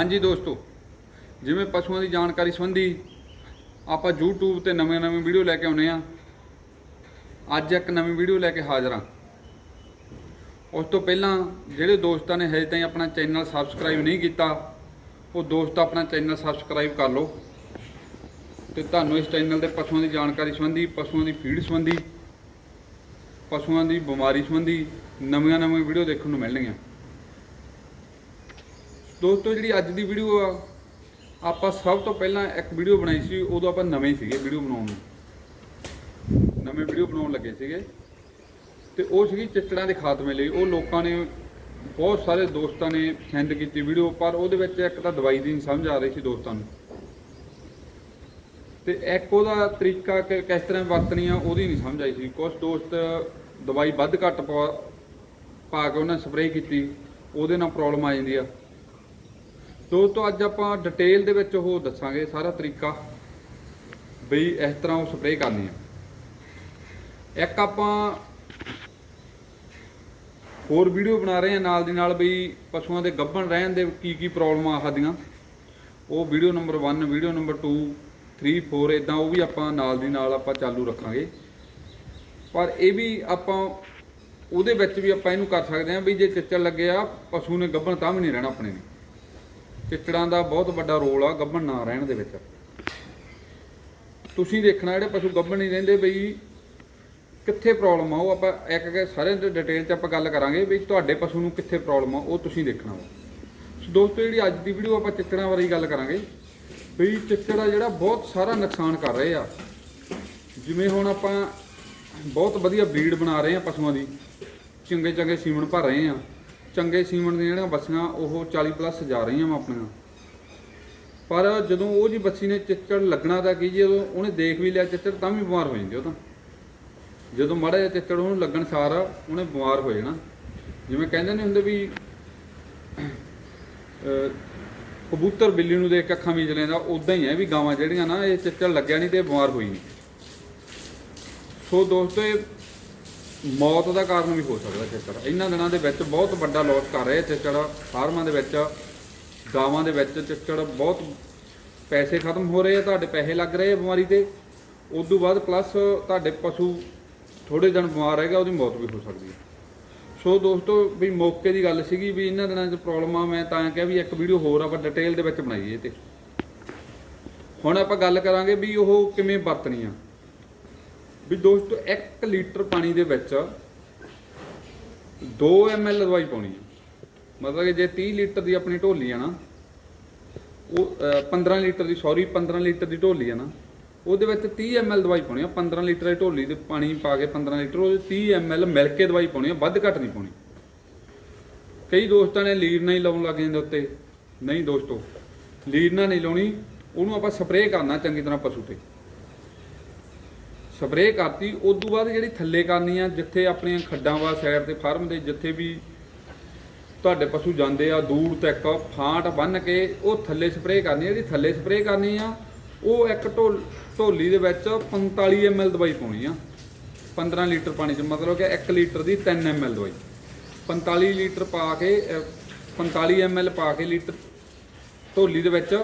ਹਾਂਜੀ ਦੋਸਤੋ, ਜਿਵੇਂ ਪਸ਼ੂਆਂ ਦੀ ਜਾਣਕਾਰੀ ਸੰਬੰਧੀ ਆਪਾਂ YouTube ਤੇ ਨਵੇਂ-ਨਵੇਂ ਵੀਡੀਓ ਲੈ ਕੇ ਆਉਨੇ ਆ ਅੱਜ ਇੱਕ ਨਵੀਂ ਵੀਡੀਓ ਲੈ ਕੇ ਹਾਜ਼ਰ ਹਾਂ। ਉਸ ਤੋਂ ਪਹਿਲਾਂ ਜਿਹੜੇ ਦੋਸਤਾਂ ਨੇ ਹਜੇ ਤਾਈਂ ਆਪਣਾ ਚੈਨਲ ਸਬਸਕ੍ਰਾਈਬ ਨਹੀਂ ਕੀਤਾ, ਉਹ ਦੋਸਤ ਆਪਣਾ ਚੈਨਲ ਸਬਸਕ੍ਰਾਈਬ ਕਰ ਲਓ ਤੇ ਤੁਹਾਨੂੰ ਇਸ ਚੈਨਲ ਤੇ ਪਸ਼ੂਆਂ ਦੀ ਜਾਣਕਾਰੀ ਸੰਬੰਧੀ, ਪਸ਼ੂਆਂ ਦੀ ਫੀਡ ਸੰਬੰਧੀ, ਪਸ਼ੂਆਂ ਦੀ ਬਿਮਾਰੀ ਸੰਬੰਧੀ ਨਵੀਆਂ-ਨਵੀਆਂ ਵੀਡੀਓ ਦੇਖਣ ਨੂੰ ਮਿਲਣਗੀਆਂ। ਦੋਸਤੋ, ਜਿਹੜੀ ਅੱਜ ਦੀ ਵੀਡੀਓ ਆ, ਆਪਾਂ ਸਭ ਤੋਂ ਪਹਿਲਾਂ ਇੱਕ ਵੀਡੀਓ ਬਣਾਈ ਸੀ, ਉਦੋਂ ਆਪਾਂ ਨਵੇਂ ਸੀਗੇ ਵੀਡੀਓ ਬਣਾਉਣ ਨੂੰ। ਨਵੇਂ ਵੀਡੀਓ ਬਣਾਉਣ ਲੱਗੇ ਸੀਗੇ। ਤੇ ਉਹ ਸੀਗੀ ਚਿੱਚੜਾਂ ਦੇ ਖਾਤਮੇ ਲਈ। ਉਹ ਲੋਕਾਂ ਨੇ, ਬਹੁਤ ਸਾਰੇ ਦੋਸਤਾਂ ਨੇ ਸੈਂਡ ਕੀਤੀ ਵੀਡੀਓ ਪਰ ਉਹਦੇ ਵਿੱਚ ਇੱਕ ਤਾਂ ਦਵਾਈ ਦੀ ਨਹੀਂ ਸਮਝ ਆ ਰਹੀ ਸੀ ਦੋਸਤਾਂ ਨੂੰ। ਤੇ ਇੱਕ ਉਹਦਾ ਤਰੀਕਾ ਕਿ ਕਿਸ ਤਰ੍ਹਾਂ ਵਰਤਣੀ ਆ, ਉਹਦੀ ਨਹੀਂ ਸਮਝ ਆਈ ਸੀ। ਕੁਝ ਦੋਸਤ ਦਵਾਈ ਵੱਧ ਘੱਟ ਪਾ ਪਾ ਕੇ ਉਹਨਾਂ ਸਪਰੇਅ ਕੀਤੀ, ਉਹਦੇ ਨਾਲ ਪ੍ਰੋਬਲਮ ਆ ਜਾਂਦੀ ਆ। ਦੋਸਤੋ, ਅੱਜ ਆਪਾਂ ਡਿਟੇਲ ਦੇ ਵਿੱਚ ਉਹ ਦੱਸਾਂਗੇ ਸਾਰਾ ਤਰੀਕਾ ਬਈ ਇਸ ਤਰ੍ਹਾਂ ਉਹ ਸਪਰੇਅ ਕਰਨੀ ਆ। ਇੱਕ ਆਪਾਂ ਹੋਰ ਵੀਡੀਓ ਬਣਾ ਰਹੇ ਹਾਂ ਨਾਲ ਦੀ ਨਾਲ ਬਈ ਪਸ਼ੂਆਂ ਦੇ ਗੱਭਣ ਰਹਿਣ ਦੇ ਕੀ ਕੀ ਪ੍ਰੋਬਲਮਾਂ ਆਖਦੀਆਂ ਉਹ ਵੀਡੀਓ ਨੰਬਰ 1 ਵੀਡੀਓ ਨੰਬਰ 2 3 4 ਇਦਾਂ ਉਹ ਵੀ ਆਪਾਂ ਨਾਲ ਦੀ ਨਾਲ ਆਪਾਂ ਚਾਲੂ ਰੱਖਾਂਗੇ। ਪਰ ਇਹ ਵੀ ਆਪਾਂ ਉਹਦੇ ਵਿੱਚ ਵੀ ਆਪਾਂ ਇਹਨੂੰ ਕਰ ਸਕਦੇ ਹਾਂ ਵੀ ਜੇ ਚਿੱਚੜ ਲੱਗਿਆ ਪਸ਼ੂ ਨੇ ਗੱਭਣ ਤਾਂ ਵੀ ਨਹੀਂ ਰਹਿਣਾ ਆਪਣੇ ਨੇ ਚਿੱਚੜਾਂ ਦਾ ਬਹੁਤ ਵੱਡਾ ਰੋਲ ਆ ਗੱਭਣ ਨਾ ਰਹਿਣ ਦੇ ਵਿੱਚ। ਤੁਸੀਂ ਦੇਖਣਾ ਜਿਹੜੇ ਪਸ਼ੂ ਗੱਭਣ ਨਹੀਂ ਰਹਿੰਦੇ ਬਈ, ਕਿੱਥੇ ਪ੍ਰੋਬਲਮ ਆ ਉਹ ਆਪਾਂ ਇੱਕ ਇੱਕ ਸਾਰੇ ਡਿਟੇਲ 'ਚ ਆਪਾਂ ਗੱਲ ਕਰਾਂਗੇ ਵੀ ਤੁਹਾਡੇ ਪਸ਼ੂ ਨੂੰ ਕਿੱਥੇ ਪ੍ਰੋਬਲਮ ਆ, ਉਹ ਤੁਸੀਂ ਦੇਖਣਾ ਵਾ। ਸੋ ਦੋਸਤੋ, ਜਿਹੜੀ ਅੱਜ ਦੀ ਵੀਡੀਓ ਆਪਾਂ ਚਿੱਚੜਾਂ ਬਾਰੇ ਗੱਲ ਕਰਾਂਗੇ। ਵੀ ਚਿੱਚੜ ਆ ਜਿਹੜਾ ਬਹੁਤ ਸਾਰਾ ਨੁਕਸਾਨ ਕਰ ਰਹੇ ਆ। ਜਿਵੇਂ ਹੁਣ ਆਪਾਂ ਬਹੁਤ ਵਧੀਆ ਬਰੀਡ ਬਣਾ ਰਹੇ ਆ ਪਸ਼ੂਆਂ ਦੀ ਚੰਗੇ ਚੰਗੇ ਸੀਮਨ ਭਰ ਰਹੇ ਆ। ਚੰਗੇ ਸੀਮਨ ਦੀਆਂ ਜਿਹੜੀਆਂ ਬੱਸੀਆਂ ਉਹ 40 ਪਲੱਸ ਜਾ ਰਹੀਆਂ ਵਾ ਆਪਣੀਆਂ। ਪਰ ਜਦੋਂ ਉਹ ਜੀ ਬੱਸੀ ਨੇ ਚਿੱਚੜ ਲੱਗਣਾ ਤਾਂ ਕੀ ਜੀ, ਜਦੋਂ ਉਹਨੇ ਦੇਖ ਵੀ ਲਿਆ ਚਿੱਚੜ ਤਾਂ ਵੀ ਬਿਮਾਰ ਹੋ ਜਾਂਦੀ ਉਹ ਤਾਂ। ਜਦੋਂ ਮਾੜਾ ਜਿਹਾ ਚਿੱਚੜ ਉਹਨੂੰ ਲੱਗਣ ਸਾਰ ਉਹਨੇ ਬਿਮਾਰ ਹੋ ਜਾਣਾ। ਜਿਵੇਂ ਕਹਿੰਦੇ ਨੇ ਹੁੰਦੇ ਵੀ ਕਬੂਤਰ ਬਿੱਲੀ ਨੂੰ ਦੇਖ ਕੇ ਅੱਖਾਂ ਮੀਚ ਲੈਂਦਾ ਉਦਾਂ ਹੀ ਹੈ ਵੀ ਗਾਵਾਂ ਜਿਹੜੀਆਂ ਨਾ, ਇਹ ਚਿੱਚੜ ਲੱਗਿਆ ਨਹੀਂ ਤੇ ਬਿਮਾਰ ਹੋਈ ਨਹੀਂ। ਸੋ ਦੋਸਤੋ, ਇਹ ਮੌਤ ਦਾ ਕਾਰਨ ਵੀ ਹੋ ਸਕਦਾ ਚਿੱਚੜ ਇਹਨਾਂ ਦਿਨਾਂ ਦੇ ਵਿੱਚ ਬਹੁਤ ਵੱਡਾ ਲੋਸ ਕਰ ਰਿਹਾ ਚਿੱਚੜ ਫਾਰਮਾਂ ਦੇ ਵਿੱਚ, ਗਾਵਾਂ ਦੇ ਵਿੱਚ ਚਿੱਚੜ ਬਹੁਤ ਪੈਸੇ ਖਤਮ ਹੋ ਰਹੇ ਆ, ਤੁਹਾਡੇ ਪੈਸੇ ਲੱਗ ਰਹੇ ਆ ਬਿਮਾਰੀ ਤੇ। ਉਸ ਤੋਂ ਬਾਅਦ ਪਲੱਸ ਤੁਹਾਡੇ ਪਸ਼ੂ ਥੋੜੇ ਦਿਨ ਬਿਮਾਰ ਰਹੇਗਾ ਉਹਦੀ ਮੌਤ ਵੀ ਹੋ ਸਕਦੀ ਹੈ। ਸੋ ਦੋਸਤੋ, ਵੀ ਮੌਕੇ ਦੀ ਗੱਲ ਸੀਗੀ ਵੀ ਇਹਨਾਂ ਦਿਨਾਂ 'ਚ ਪ੍ਰੋਬਲਮ ਆ, ਮੈਂ ਤਾਂ ਕਿਹਾ ਵੀ ਇੱਕ ਵੀਡੀਓ ਹੋਰ ਆਪਾਂ ਡਿਟੇਲ ਦੇ ਵਿੱਚ ਬਣਾਈਏ ਤੇ ਹੁਣ ਆਪਾਂ ਗੱਲ ਕਰਾਂਗੇ ਵੀ ਉਹ ਕਿਵੇਂ ਵਰਤਣੀ ਆ ਵੀ ਦੋਸਤੋ 1 ਲੀਟਰ ਪਾਣੀ ਦੇ ਵਿੱਚ 2 ml ਦਵਾਈ ਪਾਉਣੀ ਹੈ। ਮਤਲਬ ਕਿ ਜੇ 30 ਲੀਟਰ ਦੀ ਆਪਣੀ ਢੋਲੀ ਆ ਨਾ ਉਹ ਅਹ, 15 ਲੀਟਰ ਦੀ ਸੌਰੀ 15 ਲੀਟਰ ਦੀ ਢੋਲੀ ਆ ਨਾ ਉਹਦੇ ਵਿੱਚ 30 ml ਦਵਾਈ ਪਾਉਣੀ ਆ 15 ਲੀਟਰ ਦੀ ਢੋਲੀ ਦੇ ਪਾਣੀ ਪਾ ਕੇ 15 ਲੀਟਰ ਉਹਦੇ 30 ml ਮਿਲ ਕੇ ਦਵਾਈ ਪਾਉਣੀ ਆ ਵੱਧ ਘੱਟ ਨਹੀਂ ਪਾਉਣੀ। ਕਈ ਦੋਸਤਾਂ ਨੇ ਲੀਡ ਨਾਲ ਲਾਉਣ ਲੱਗ ਜਾਂਦੇ ਉੱਤੇ। ਨਹੀਂ ਦੋਸਤੋ ਲੀਡ ਨਾਲ ਨਹੀਂ ਲਾਉਣੀ ਉਹਨੂੰ ਆਪਾਂ ਸਪਰੇਅ ਕਰਨਾ ਚੰਗੀ ਤਰ੍ਹਾਂ ਪਸ਼ੂ ਤੇ। ਸਪਰੇਅ ਕਰਤੀ। ਉਸ ਤੋਂ ਬਾਅਦ ਜਿਹੜੀ ਥੱਲੇ ਕਰਨੀ ਆ ਜਿੱਥੇ ਆਪਣੀਆਂ ਖੱਡਾਂ ਵਾ ਸਾਈਡ ਤੇ ਫਾਰਮ ਦੇ ਜਿੱਥੇ ਵੀ ਤੁਹਾਡੇ ਪਸ਼ੂ ਜਾਂਦੇ ਆ ਦੂਰ ਤੱਕ ਫਾਂਟ ਬੰਨ ਕੇ ਉਹ ਥੱਲੇ ਸਪਰੇਅ ਕਰਨੀ ਜਿਹੜੀ ਥੱਲੇ ਸਪਰੇਅ ਕਰਨੀ ਆ ਉਹ ਇੱਕ ਢੋਲ ਢੋਲੀ ਦੇ ਵਿੱਚ 45 ml ਦਵਾਈ ਪਾਉਣੀ ਆ। 15 ਲੀਟਰ ਪਾਣੀ ਚ ਮਤਲਬ ਕਿ 1 ਲੀਟਰ ਦੀ 3 ml ਦਵਾਈ। 45 ਲੀਟਰ ਪਾ ਕੇ ਅਹ, 45 ml ਪਾ ਕੇ ਲੀਟਰ ਢੋਲੀ ਦੇ ਵਿੱਚ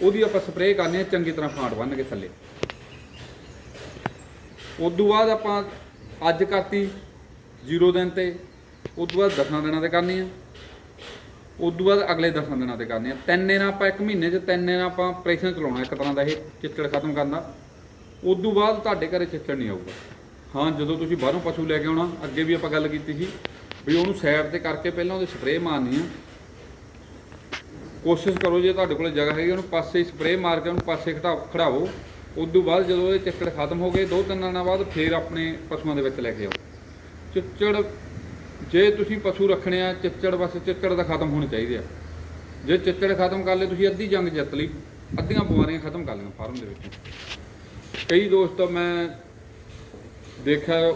ਉਹਦੀ ਆਪਾਂ ਸਪਰੇਅ ਕਰਨੀ ਆ ਚੰਗੀ ਤਰ੍ਹਾਂ ਫਾਂਟ ਬੰਨ ਕੇ ਥੱਲੇ। ਉਸ ਤੋਂ ਬਾਅਦ ਆਪਾਂ ਅੱਜ ਕਰਤੀ 0 ਦਿਨ ਤੇ ਉਸ ਤੋਂ ਬਾਅਦ 10 ਦਿਨਾਂ ਤੇ ਕਰਨੀ ਆ। ਉਸ ਤੋਂ ਬਾਅਦ ਅਗਲੇ 10 ਦਿਨਾਂ ਤੇ ਕਰਨੀ ਆ। ਤਿੰਨ ਦਿਨ ਆਪਾਂ ਇੱਕ ਮਹੀਨੇ 'ਚ ਤਿੰਨ ਦਿਨ ਆਪਾਂ ਆਪਰੇਸ਼ਨ ਚਲਾਉਣਾ ਇੱਕ ਤਰ੍ਹਾਂ ਦਾ ਇਹ ਚਿੱਚੜ ਖਤਮ ਕਰਨਾ ਉਸ ਤੋਂ ਬਾਅਦ ਤੁਹਾਡੇ ਘਰੇ ਚਿੱਚੜ ਨਹੀਂ ਆਊਗਾ। ਹਾਂ, ਜਦੋਂ ਤੁਸੀਂ ਬਾਹਰੋਂ ਪਸ਼ੂ ਲੈ ਕੇ ਆਉਣਾ, ਅੱਗੇ ਵੀ ਆਪਾਂ ਗੱਲ ਕੀਤੀ ਸੀ ਵੀ ਉਹਨੂੰ ਸਾਈਡ ਤੇ ਕਰਕੇ ਪਹਿਲਾਂ ਉਹਦੇ ਸਪਰੇਅ ਮਾਰਨੀ ਆ। ਕੋਸ਼ਿਸ਼ ਕਰੋ ਜੇ ਤੁਹਾਡੇ ਕੋਲ ਜਗ੍ਹਾ ਹੈਗੀ, ਉਹਨੂੰ ਪਾਸੇ ਸਪਰੇਅ ਮਾਰ ਕੇ ਉਹਨੂੰ ਪਾਸੇ ਖੜਾ ਖੜਾਵੋ ਉਸ ਤੋਂ ਬਾਅਦ ਜਦੋਂ ਇਹ ਚਿੱਚੜ ਖਤਮ ਹੋ ਗਏ ਦੋ ਤਿੰਨ ਦਿਨਾਂ ਬਾਅਦ ਫੇਰ ਆਪਣੇ ਪਸ਼ੂਆਂ ਦੇ ਵਿੱਚ ਲੈ ਕੇ ਆਓ। ਚਿੱਚੜ ਜੇ ਤੁਸੀਂ ਪਸ਼ੂ ਰੱਖਣੇ ਆ ਚਿੱਚੜ ਬਸ ਚਿੱਚੜ ਦਾ ਖਤਮ ਹੋਣੇ ਚਾਹੀਦੇ ਆ। ਜੇ ਚਿੱਚੜ ਖਤਮ ਕਰ ਲਏ ਤੁਸੀਂ ਅੱਧੀ ਜੰਗ ਜਿੱਤ ਲਈ ਅੱਧੀਆਂ ਬਿਮਾਰੀਆਂ ਖਤਮ ਕਰ ਲਈਆਂ ਫਾਰਮ ਦੇ ਵਿੱਚ। ਕਈ ਦੋਸਤ ਮੈਂ ਦੇਖਿਆ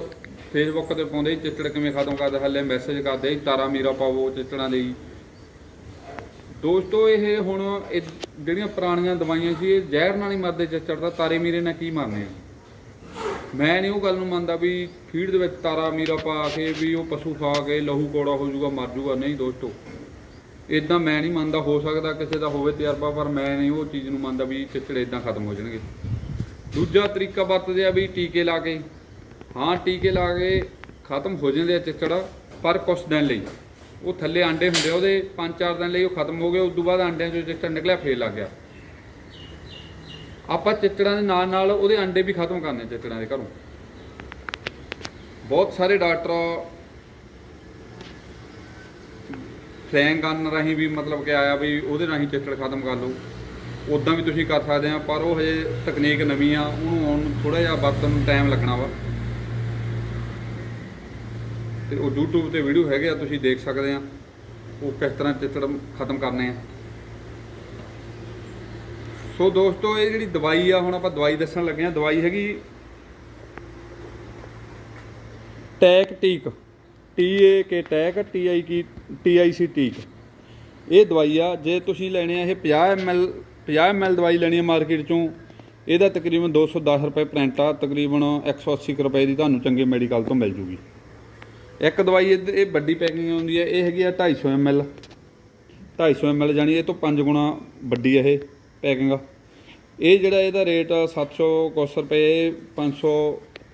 ਫੇਸਬੁੱਕ ਤੇ ਪਾਉਂਦੇ ਸੀ, ਚਿੱਚੜ ਕਿਵੇਂ ਖਤਮ ਕਰਦੇ ਹੱਲੇ ਮੈਸੇਜ ਕਰਦੇ ਤਾਰਾ ਮੀਰਾ ਪਾਵੋ ਚਿੱਚੜਾਂ ਲਈ। ਦੋਸਤੋ, ਇਹ ਹੁਣ ਇਹ ਜਿਹੜੀਆਂ ਪੁਰਾਣੀਆਂ ਦਵਾਈਆਂ ਸੀ, ਇਹ ਜ਼ਹਿਰ ਨਾਲ ਹੀ ਮਰਦੇ ਚਿੱਚੜ ਦਾ ਤਾਰੇ ਮੀਰੇ ਨਾਲ ਕੀ ਮਰਨੇ ਆ? ਮੈਂ ਨਹੀਂ ਉਹ ਗੱਲ ਨੂੰ ਮੰਨਦਾ ਵੀ ਫੀਡ ਦੇ ਵਿੱਚ ਤਾਰਾ ਮੀਰਾ ਪਾ ਕੇ ਵੀ ਉਹ ਪਸ਼ੂ ਖਾ ਕੇ ਲਹੂ ਕੋੜਾ ਹੋ ਜਾਊਗਾ, ਮਰ ਜਾਊਗਾ। ਨਹੀਂ ਦੋਸਤੋ ਇਦਾਂ ਮੈਂ ਨਹੀਂ ਮੰਨਦਾ, ਹੋ ਸਕਦਾ ਕਿਸੇ ਦਾ ਹੋਵੇ ਤਜਰਬਾ, ਪਰ ਮੈਂ ਨਹੀਂ ਉਹ ਚੀਜ਼ ਨੂੰ ਮੰਨਦਾ ਵੀ ਚਿੱਚੜ ਇਦਾਂ ਖਤਮ ਹੋ ਜਾਣਗੇ। ਦੂਜਾ ਤਰੀਕਾ ਵਰਤਦੇ ਆ ਵੀ ਟੀਕੇ ਲਾ ਕੇ। ਹਾਂ, ਟੀਕੇ ਲਾ ਕੇ ਖਤਮ ਹੋ ਜਾਂਦੇ ਆ ਚਿੱਚੜ ਪਰ ਕੁਛ ਦਿਨ ਲਈ। ਉਹ ਥੱਲੇ ਆਂਡੇ ਹੁੰਦੇ ਆ, ਉਹਦੇ 5-4 ਦਿਨ ਲਈ ਉਹ ਖਤਮ ਹੋ ਗਏ, ਉਸ ਤੋਂ ਬਾਅਦ ਆਂਡਿਆਂ ਚੋਂ ਚਿੱਚੜ ਨਿਕਲਿਆ, ਫੇਰ ਲੱਗ ਗਿਆ। ਆਪਾਂ ਚਿੱਚੜਾਂ ਦੇ ਨਾਲ ਨਾਲ ਉਹਦੇ ਆਂਡੇ ਵੀ ਖਤਮ ਕਰਨੇ ਚਿੱਚੜਾਂ ਦੇ ਘਰੋਂ। ਬਹੁਤ ਸਾਰੇ ਡਾਕਟਰ ਫਲੈਂਗ ਗਨ ਰਾਹੀਂ ਵੀ ਮਤਲਬ ਕਿ ਆਇਆ ਵੀ ਉਹਦੇ ਰਾਹੀਂ ਚਿੱਚੜ ਖਤਮ ਕਰ ਲਓ। ਉਦਾਂ ਵੀ ਤੁਸੀਂ ਕਰ ਸਕਦੇ ਆ, ਪਰ ਉਹ ਹਜੇ ਤਕਨੀਕ ਨਵੀਂ ਆ, ਉਹਨੂੰ ਆਉਣ ਨੂੰ ਥੋੜਾ ਜਿਹਾ ਵਰਤਣ ਨੂੰ ਟਾਈਮ ਲੱਗਣਾ ਵਾ। ਤੇ ਉਹ YouTube ਤੇ ਵੀਡੀਓ ਹੈਗੇ ਆ, ਤੁਸੀਂ ਦੇਖ ਸਕਦੇ ਆ। ਉਹ ਕਿਸ ਤਰ੍ਹਾਂ ਚਿੱਚੜ ਖਤਮ ਕਰਨੇ ਆ। ਸੋ ਦੋਸਤੋ, ਇਹ ਜਿਹੜੀ ਦਵਾਈ ਆ, ਹੁਣ ਆਪਾਂ ਦਵਾਈ ਦੱਸਣ ਲੱਗੇ ਆ। ਦਵਾਈ ਹੈਗੀ ਟੈਕ ਟੀਕ। ਟੀ ਏ ਕੇ ਟੈਕ ਟੀ ਆਈ ਕੀ ਟੀ ਆਈ ਸੀ ਟੀਕ। ਇਹ ਦਵਾਈ ਆ, ਜੇ ਤੁਸੀਂ ਲੈਣੀ ਆ ਇਹ 50 ml 50 ml ਦਵਾਈ ਲੈਣੀ ਆ ਮਾਰਕੀਟ ਚੋਂ, ਇਹਦਾ ਤਕਰੀਬਨ 210 ਰੁਪਏ ਪ੍ਰਿੰਟ ਆ। ਤਕਰੀਬਨ 180 ਕੁ ਰੁਪਏ ਦੀ ਤੁਹਾਨੂੰ ਚੰਗੇ ਮੈਡੀਕਲ ਤੋਂ ਮਿਲ ਜੂਗੀ। ਇੱਕ ਦਵਾਈ ਇਹ ਇਹ ਵੱਡੀ ਪੈਕਿੰਗ ਆਉਂਦੀ ਹੈ, ਇਹ ਹੈਗੀ ਆ 250 ml 250 ml ਜਾਨੀ ਇਹ ਤੋਂ 5 ਗੁਣਾ ਵੱਡੀ ਹੈ ਇਹ ਪੈਕਿੰਗ। ਇਹ ਜਿਹੜਾ ਇਹਦਾ ਰੇਟ 700 ਕੁਛ ਰੁਪਏ 500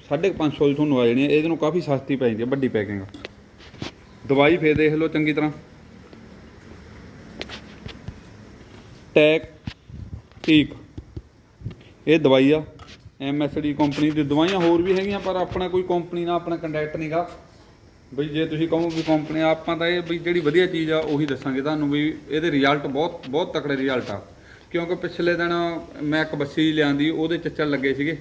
550 ਦੀ ਤੁਹਾਨੂੰ ਆ ਜਾਣੀ ਹੈ ਇਹਦੇ ਨੂੰ ਕਾਫੀ ਸਸਤੀ ਪੈ ਜਾਂਦੀ ਹੈ ਵੱਡੀ ਪੈਕਿੰਗ। ਦਵਾਈ ਫੇਰ ਦੇਖ ਲਓ ਚੰਗੀ ਤਰ੍ਹਾਂ। ਟੈਕ ਟੀਕ। ਇਹ ਦਵਾਈ ਆ ਐਮਐਸਡੀ ਕੰਪਨੀ ਦੀ। ਦਵਾਈਆਂ ਹੋਰ ਵੀ ਹੈਗੀਆਂ, ਪਰ ਆਪਣਾ ਕੋਈ ਕੰਪਨੀ ਨਾਲ ਆਪਣਾ ਕੰਟੈਕਟ ਨਹੀਂਗਾ ਬਈ ਜੇ ਤੁਸੀਂ ਕਹੋ ਵੀ ਕੰਪਨੀ ਆਪਾਂ ਤਾਂ ਇਹ ਵੀ ਜਿਹੜੀ ਵਧੀਆ ਚੀਜ਼ ਆ ਉਹੀ ਦੱਸਾਂਗੇ ਤੁਹਾਨੂੰ ਵੀ ਇਹਦੇ ਰਿਜ਼ਲਟ ਬਹੁਤ ਬਹੁਤ ਤਕੜੇ ਰਿਜ਼ਲਟ ਆ। ਕਿਉਂਕਿ ਪਿਛਲੇ ਦਿਨ ਮੈਂ ਇੱਕ ਬੱਸੀ ਲਿਆਂਦੀ, ਉਹਦੇ ਚੱਚਲ ਲੱਗੇ ਸੀਗੇ।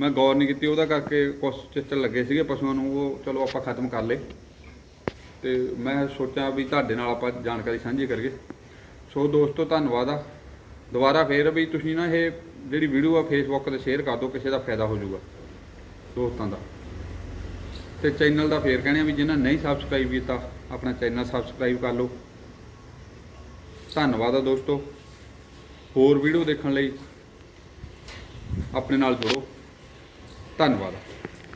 ਮੈਂ ਗੌਰ ਨਹੀਂ ਕੀਤੀ, ਉਹਦਾ ਕਰਕੇ ਕੁਝ ਚੱਚਲ ਲੱਗੇ ਸੀਗੇ ਪਸ਼ੂਆਂ ਨੂੰ, ਉਹ ਚਲੋ ਆਪਾਂ ਖਤਮ ਕਰ ਲਏ। ਤੇ ਮੈਂ ਸੋਚਿਆ ਵੀ ਤੁਹਾਡੇ ਨਾਲ ਆਪਾਂ ਜਾਣਕਾਰੀ ਸਾਂਝੀ ਕਰੀਏ। ਸੋ ਦੋਸਤੋ, ਧੰਨਵਾਦ ਆ। ਦੁਬਾਰਾ ਫੇਰ ਵੀ ਤੁਸੀਂ ਨਾ ਇਹ ਜਿਹੜੀ ਵੀਡੀਓ ਆ ਫੇਸਬੁੱਕ ਤੇ ਸ਼ੇਅਰ ਕਰ ਦਿਓ, ਕਿਸੇ ਦਾ ਫਾਇਦਾ ਹੋ ਜਾਊਗਾ। ਦੋਸਤਾਂ ਦਾ। ਤੇ ਚੈਨਲ ਦਾ ਫੇਰ ਕਹਿੰਦੇ ਆ ਵੀ ਜਿਹਨਾਂ ਨਹੀਂ ਸਬਸਕ੍ਰਾਈਬ ਕੀਤਾ, ਆਪਣਾ ਚੈਨਲ ਸਬਸਕ੍ਰਾਈਬ ਕਰ ਲਓ। ਧੰਨਵਾਦ ਆ ਦੋਸਤੋ। ਹੋਰ ਵੀਡੀਓ ਦੇਖਣ ਲਈ ਆਪਣੇ ਨਾਲ ਜੁੜੋ। ਧੰਨਵਾਦ।